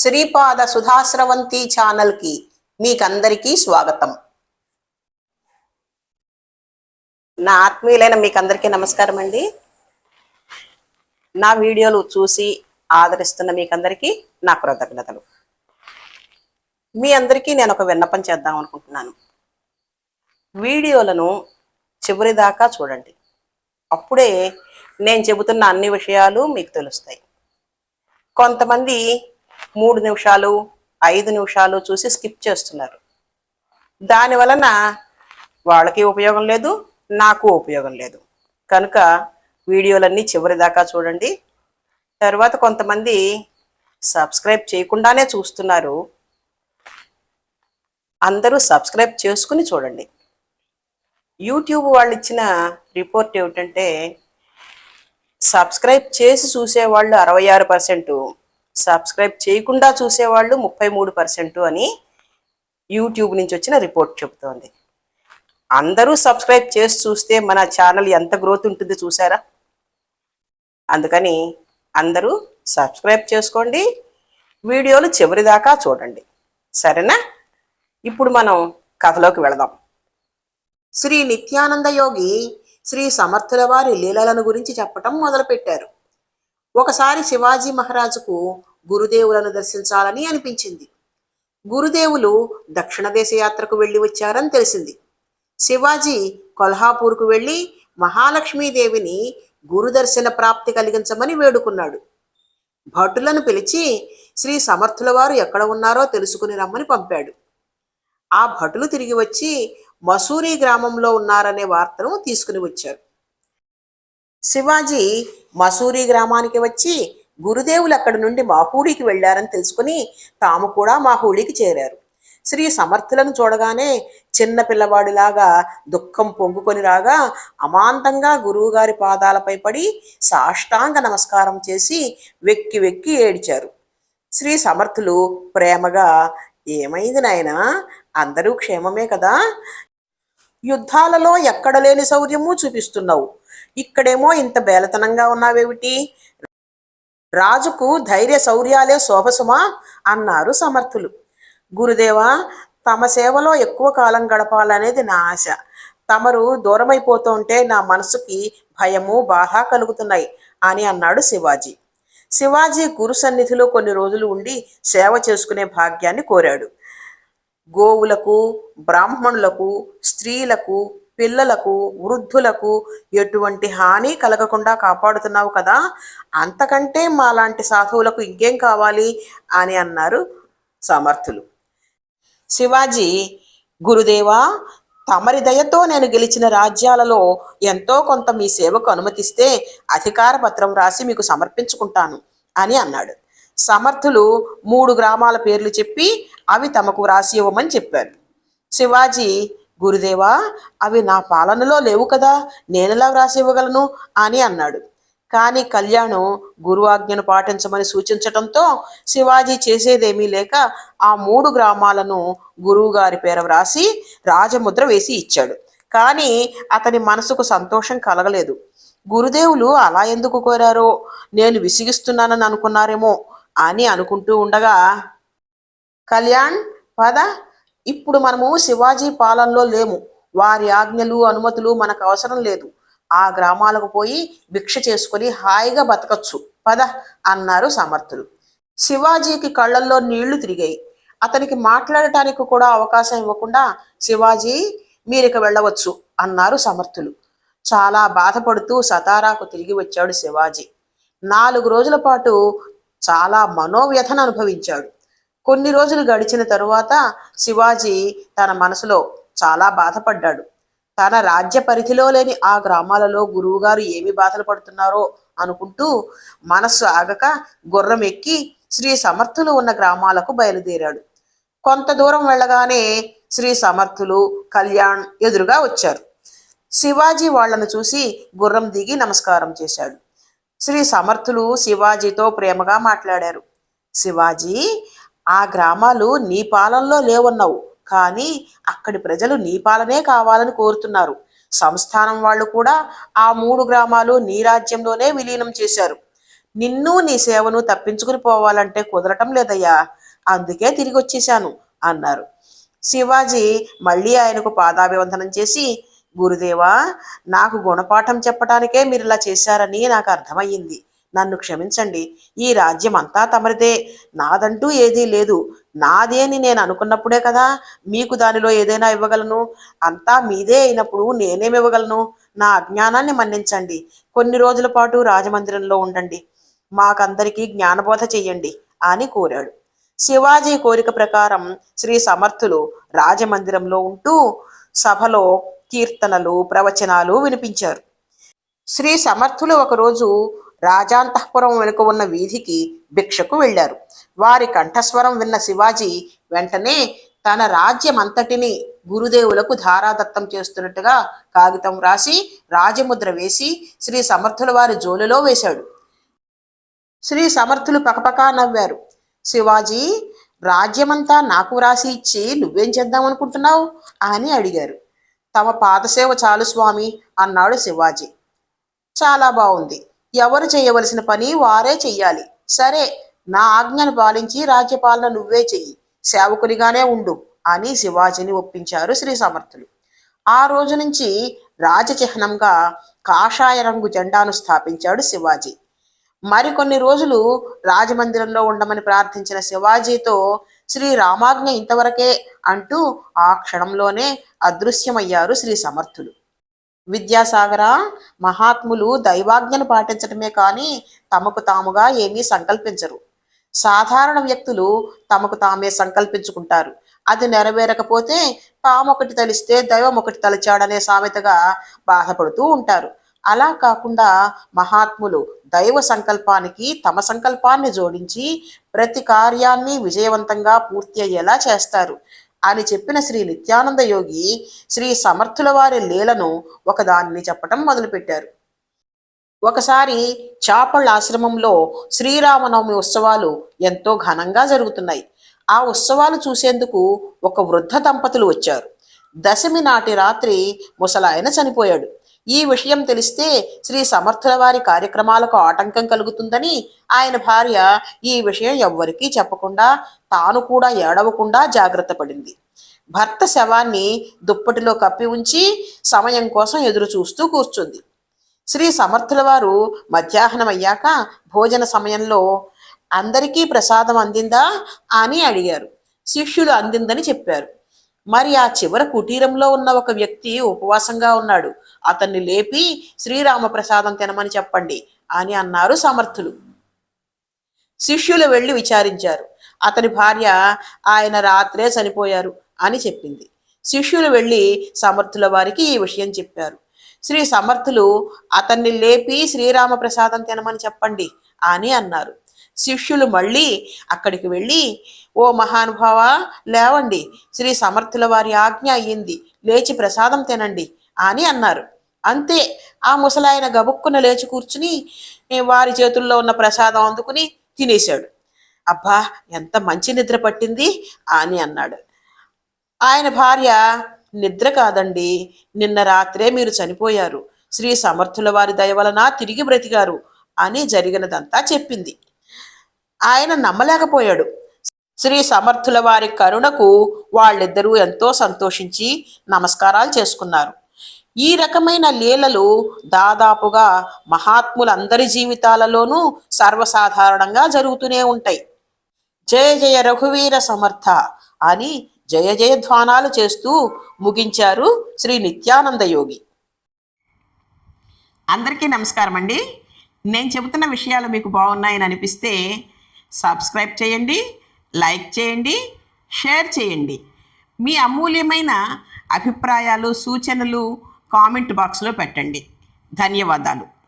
శ్రీపాద సుధాశ్రవంతి ఛానల్కి మీకందరికీ స్వాగతం. నా ఆత్మీయులైన మీకందరికీ నమస్కారం అండి. నా వీడియోలు చూసి ఆదరిస్తున్న మీకందరికీ నా కృతజ్ఞతలు. మీ అందరికీ నేను ఒక విన్నపం చేద్దాం అనుకుంటున్నాను. వీడియోలను చివరి దాకా చూడండి. అప్పుడే నేను చెబుతున్న అన్ని విషయాలు మీకు తెలుస్తాయి. కొంతమంది మూడు నిమిషాలు ఐదు నిమిషాలు చూసి స్కిప్ చేస్తున్నారు. దాని వలన వాళ్ళకి ఉపయోగం లేదు నాకు ఉపయోగం లేదు. కనుక వీడియోలన్నీ చివరి దాకా చూడండి. తర్వాత కొంతమంది సబ్స్క్రైబ్ చేయకుండానే చూస్తున్నారు. అందరూ సబ్స్క్రైబ్ చేసుకుని చూడండి. యూట్యూబ్ వాళ్ళు ఇచ్చిన రిపోర్ట్ ఏమిటంటే సబ్స్క్రైబ్ చేసి చూసేవాళ్ళు అరవై ఆరు పర్సెంట్ సబ్స్క్రైబ్ చేయకుండా చూసేవాళ్ళు ముప్పై మూడు పర్సెంట్ అని యూట్యూబ్ నుంచి వచ్చిన రిపోర్ట్ చెబుతోంది. అందరూ సబ్స్క్రైబ్ చేసి చూస్తే మన ఛానల్ ఎంత గ్రోత్ ఉంటుంది చూసారా? అందుకని అందరూ సబ్స్క్రైబ్ చేసుకోండి. వీడియోలు చివరి దాకా చూడండి. సరేనా? ఇప్పుడు మనం కథలోకి వెళదాం. శ్రీ నిత్యానంద యోగి శ్రీ సమర్థుల వారి లీలలను గురించి చెప్పటం మొదలుపెట్టారు. ఒకసారి శివాజీ మహారాజుకు గురుదేవులను దర్శించాలని అనిపించింది. గురుదేవులు దక్షిణ దేశ యాత్రకు వెళ్ళి వచ్చారని తెలిసింది. శివాజీ కొల్హాపూర్కు వెళ్ళి మహాలక్ష్మీదేవిని గురుదర్శన ప్రాప్తి కలిగించమని వేడుకున్నాడు. భటులను పిలిచి శ్రీ సమర్థుల వారు ఎక్కడ ఉన్నారో తెలుసుకుని రమ్మని పంపాడు. ఆ భటులు తిరిగి వచ్చి మసూరి గ్రామంలో ఉన్నారనే వార్తను తీసుకుని వచ్చారు. శివాజీ మసూరి గ్రామానికి వచ్చి గురుదేవులు అక్కడి నుండి మాహూడికి వెళ్ళారని తెలుసుకుని తాము కూడా మాహూడికి చేరారు. శ్రీ సమర్థులను చూడగానే చిన్న పిల్లవాడిలాగా దుఃఖం పొంగుకొని రాగా అమాంతంగా గురువుగారి పాదాలపై పడి సాష్టాంగ నమస్కారం చేసి వెక్కి వెక్కి ఏడిచారు. శ్రీ సమర్థులు ప్రేమగా ఏమైంది నాయనా? అందరూ క్షేమమే కదా? యుద్ధాలలో ఎక్కడ లేని శౌర్యము చూపిస్తున్నావు. ఇక్కడేమో ఇంత బేలతనంగా ఉన్నావేమిటి? రాజుకు ధైర్య శౌర్యాలే శోభసుమా అన్నారు సమర్థులు. గురుదేవా తమ సేవలో ఎక్కువ కాలం గడపాలనేది నా ఆశ. తమరు దూరమైపోతుంటే నా మనసుకి భయము బాధ కలుగుతున్నాయి అని అన్నాడు శివాజీ. శివాజీ గురు సన్నిధిలో కొన్ని రోజులు ఉండి సేవ చేసుకునే భాగ్యాన్ని కోరాడు. గోవులకు బ్రాహ్మణులకు స్త్రీలకు పిల్లలకు వృద్ధులకు ఎటువంటి హాని కలగకుండా కాపాడుతున్నావు కదా? అంతకంటే మాలాంటి సాధువులకు ఇంకేం కావాలి? అని అన్నారు సమర్థులు. శివాజీ గురుదేవా తమరి దయతో నేను గెలిచిన రాజ్యాలలో ఎంతో కొంత మీ సేవకు అనుమతిస్తే అధికార పత్రం రాసి మీకు సమర్పించుకుంటాను అని అన్నాడు. సమర్థులు మూడు గ్రామాల పేర్లు చెప్పి అవి తమకు రాసి ఇవ్వమని చెప్పారు. శివాజీ గురుదేవా అవి నా పాలనలో లేవు కదా నేనెలా వ్రాసి ఇవ్వగలను? అని అన్నాడు. కానీ కళ్యాణం గురువాజ్ఞను పాటించమని సూచించటంతో శివాజీ చేసేదేమీ లేక ఆ మూడు గ్రామాలను గురువుగారి పేర వ్రాసి రాజముద్ర వేసి ఇచ్చాడు. కానీ అతని మనసుకు సంతోషం కలగలేదు. గురుదేవులు అలా ఎందుకు కోరారో నేను విసిగిస్తున్నానని అనుకున్నారేమో అని అనుకుంటూ ఉండగా కళ్యాణ్ పద. ఇప్పుడు మనము శివాజీ పాలనలో లేము. వారి ఆజ్ఞలు అనుమతులు మనకు అవసరం లేదు. ఆ గ్రామాలకు పోయి భిక్ష చేసుకుని హాయిగా బతకచ్చు. పద అన్నారు సమర్థులు. శివాజీకి కళ్ళల్లో నీళ్ళు తిరిగాయి. అతనికి మాట్లాడటానికి కూడా అవకాశం ఇవ్వకుండా శివాజీ మీరిక వెళ్ళవచ్చు అన్నారు సమర్థులు. చాలా బాధపడుతూ సతారాకు తిరిగి వచ్చాడు శివాజీ. నాలుగు రోజుల పాటు చాలా మనోవ్యథను అనుభవించాడు. కొన్ని రోజులు గడిచిన తరువాత శివాజీ తన మనసులో చాలా బాధపడ్డాడు. తన రాజ్య పరిధిలో లేని ఆ గ్రామాలలో గురువుగారు ఏమి బాధలు పడుతున్నారో అనుకుంటూ మనస్సు ఆగక గుర్రం ఎక్కి శ్రీ సమర్థులు ఉన్న గ్రామాలకు బయలుదేరాడు. కొంత దూరం వెళ్ళగానే శ్రీ సమర్థులు కళ్యాణ్ ఎదురుగా వచ్చారు. శివాజీ వాళ్ళను చూసి గుర్రం దిగి నమస్కారం చేశాడు. శ్రీ సమర్థులు శివాజీతో ప్రేమగా మాట్లాడారు. శివాజీ ఆ గ్రామాలు నీ పాలనలో లేవన్నావు. కానీ అక్కడి ప్రజలు నీ పాలనే కావాలని కోరుతున్నారు. సంస్థానం వాళ్ళు కూడా ఆ మూడు గ్రామాలు నీ రాజ్యంలోనే విలీనం చేశారు. నిన్ను నీ సేవను తప్పించుకుని పోవాలంటే కుదరటం లేదయ్యా. అందుకే తిరిగి వచ్చేశాను అన్నారు. శివాజీ మళ్ళీ ఆయనకు పాదాభివందనం చేసి గురుదేవా నాకు గుణపాఠం చెప్పడానికే మీరు ఇలా చేశారని నాకు అర్థమయ్యింది. నన్ను క్షమించండి. ఈ రాజ్యం అంతా తమరిదే. నాదంటూ ఏదీ లేదు. నాదే అని నేను అనుకున్నప్పుడే కదా మీకు దానిలో ఏదైనా ఇవ్వగలను. అంతా మీదే అయినప్పుడు నేనేమి ఇవ్వగలను? నా అజ్ఞానాన్ని మన్నించండి. కొన్ని రోజుల పాటు రాజమందిరంలో ఉండండి. మాకందరికీ జ్ఞానబోధ చెయ్యండి అని కోరాడు. శివాజీ కోరిక ప్రకారం శ్రీ సమర్థులు రాజమందిరంలో ఉంటూ సభలో కీర్తనలు ప్రవచనాలు వినిపించారు. శ్రీ సమర్థులు ఒకరోజు రాజాంతఃపురం వెనుక ఉన్న వీధికి భిక్షకు వెళ్ళారు. వారి కంఠస్వరం విన్న శివాజీ వెంటనే తన రాజ్యం అంతటిని గురుదేవులకు ధారాదత్తం చేస్తున్నట్టుగా కాగితం రాసి రాజముద్ర వేసి శ్రీ సమర్థుల వారి జోలులో వేశాడు. శ్రీ సమర్థులు పకపకా నవ్వారు. శివాజీ రాజ్యమంతా నాకు రాసి ఇచ్చి నువ్వేం చేద్దాం అనుకుంటున్నావు? అని అడిగారు. తమ పాదసేవ చాలు స్వామి అన్నాడు శివాజీ. చాలా బాగుంది. ఎవరు చేయవలసిన పని వారే చెయ్యాలి. సరే నా ఆజ్ఞను పాలించి రాజ్యపాలన నువ్వే చెయ్యి. సేవకునిగానే ఉండు అని శివాజీని ఒప్పించారు శ్రీ సమర్థులు. ఆ రోజు నుంచి రాజచిహ్నంగా కాషాయ రంగు జెండాను స్థాపించాడు శివాజీ. మరికొన్ని రోజులు రాజమందిరంలో ఉండమని ప్రార్థించిన శివాజీతో శ్రీ రామాజ్ఞ ఇంతవరకే అంటూ ఆ క్షణంలోనే అదృశ్యమయ్యారు శ్రీ సమర్థులు. విద్యాసాగర మహాత్ములు దైవాజ్ఞను పాటించడమే కానీ తమకు తాముగా ఏమీ సంకల్పించరు. సాధారణ వ్యక్తులు తమకు తామే సంకల్పించుకుంటారు. అది నెరవేరకపోతే తామొకటి తలిస్తే దైవం ఒకటి తలిచాడనే సామెతగా బాధపడుతూ ఉంటారు. అలా కాకుండా మహాత్ములు దైవ సంకల్పానికి తమ సంకల్పాన్ని జోడించి ప్రతి కార్యాన్ని విజయవంతంగా పూర్తి అయ్యేలా చేస్తారు. అని చెప్పిన శ్రీ నిత్యానంద యోగి శ్రీ సమర్థుల వారి లీలను ఒకదానిని చెప్పటం మొదలుపెట్టారు. ఒకసారి చాపళ్ళ ఆశ్రమంలో శ్రీరామనవమి ఉత్సవాలు ఎంతో ఘనంగా జరుగుతున్నాయి. ఆ ఉత్సవాలు చూసేందుకు ఒక వృద్ధ దంపతులు వచ్చారు. దశమి నాటి రాత్రి ముసలాయన చనిపోయాడు. ఈ విషయం తెలిస్తే శ్రీ సమర్థుల వారి కార్యక్రమాలకు ఆటంకం కలుగుతుందని ఆయన భార్య ఈ విషయం ఎవ్వరికీ చెప్పకుండా తాను కూడా ఏడవకుండా జాగ్రత్త పడింది. భర్త శవాన్ని దుప్పటిలో కప్పి ఉంచి సమయం కోసం ఎదురు చూస్తూ కూర్చుంది. శ్రీ సమర్థుల వారు మధ్యాహ్నం అయ్యాక భోజన సమయంలో అందరికీ ప్రసాదం అందిందా అని అడిగారు. శిష్యులు అందిందని చెప్పారు. మరి ఆ చివర కుటీరంలో ఉన్న ఒక వ్యక్తి ఉపవాసంగా ఉన్నాడు. అతన్ని లేపి శ్రీరామ ప్రసాదం తినమని చెప్పండి అని అన్నారు సమర్థులు. శిష్యులు వెళ్ళి విచారించారు. అతని భార్య ఆయన రాత్రే చనిపోయారు అని చెప్పింది. శిష్యులు వెళ్ళి సమర్థుల వారికి ఈ విషయం చెప్పారు. శ్రీ సమర్థులు అతన్ని లేపి శ్రీరామ ప్రసాదం తినమని చెప్పండి అని అన్నారు. శిష్యులు మళ్ళీ అక్కడికి వెళ్ళి ఓ మహానుభావ లేవండి. శ్రీ సమర్థుల వారి ఆజ్ఞ అయ్యింది. లేచి ప్రసాదం తినండి అని అన్నారు. అంతే. ఆ ముసలాయన గబుక్కున లేచి కూర్చుని వారి చేతుల్లో ఉన్న ప్రసాదం అందుకుని తినేశాడు. అబ్బా ఎంత మంచి నిద్ర పట్టింది అని అన్నాడు. ఆయన భార్య నిద్ర కాదండి. నిన్న రాత్రే మీరు చనిపోయారు. శ్రీ సమర్థుల వారి దయ వలన తిరిగి బ్రతికారు అని జరిగినదంతా చెప్పింది. ఆయన నమ్మలేకపోయాడు. శ్రీ సమర్థుల వారి కరుణకు వాళ్ళిద్దరూ ఎంతో సంతోషించి నమస్కారాలు చేసుకున్నారు. ఈ రకమైన లీలలు దాదాపుగా మహాత్ములందరి జీవితాలలోనూ సర్వసాధారణంగా జరుగుతూనే ఉంటాయి. జయ జయ రఘువీర సమర్థ అని జయ జయధ్వానాలు చేస్తూ ముగించారు శ్రీ నిత్యానంద యోగి. అందరికీ నమస్కారం అండి నేను చెబుతున్న విషయాలు మీకు బాగున్నాయని అనిపిస్తే సబ్స్క్రైబ్ చేయండి లైక్ చేయండి షేర్ చేయండి. మీ అమూల్యమైన అభిప్రాయాలు సూచనలు కామెంట్ బాక్స్లో పెట్టండి. ధన్యవాదాలు.